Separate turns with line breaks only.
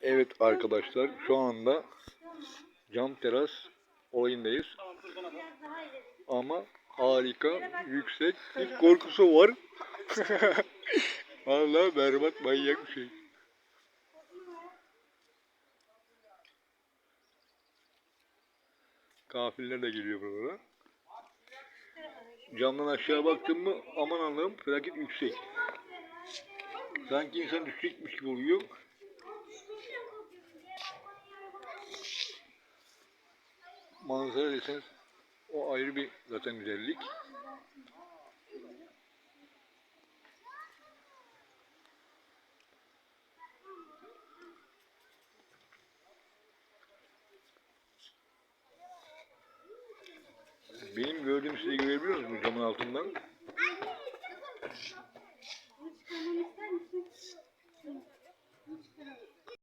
Evet arkadaşlar şu anda cam teras olayındayız. Ama harika, yüksek bir korkusu var. Vallahi berbat manyak bir şey. Kafirler de geliyor buralara. Camdan aşağı baktım mı aman Allah'ım felaket yüksek. Sanki insan düşecekmiş gibi oluyor. Manzara deseniz o ayrı bir zaten güzellik. Benim gördüğüm siz de görebiliyor musunuz camın altından?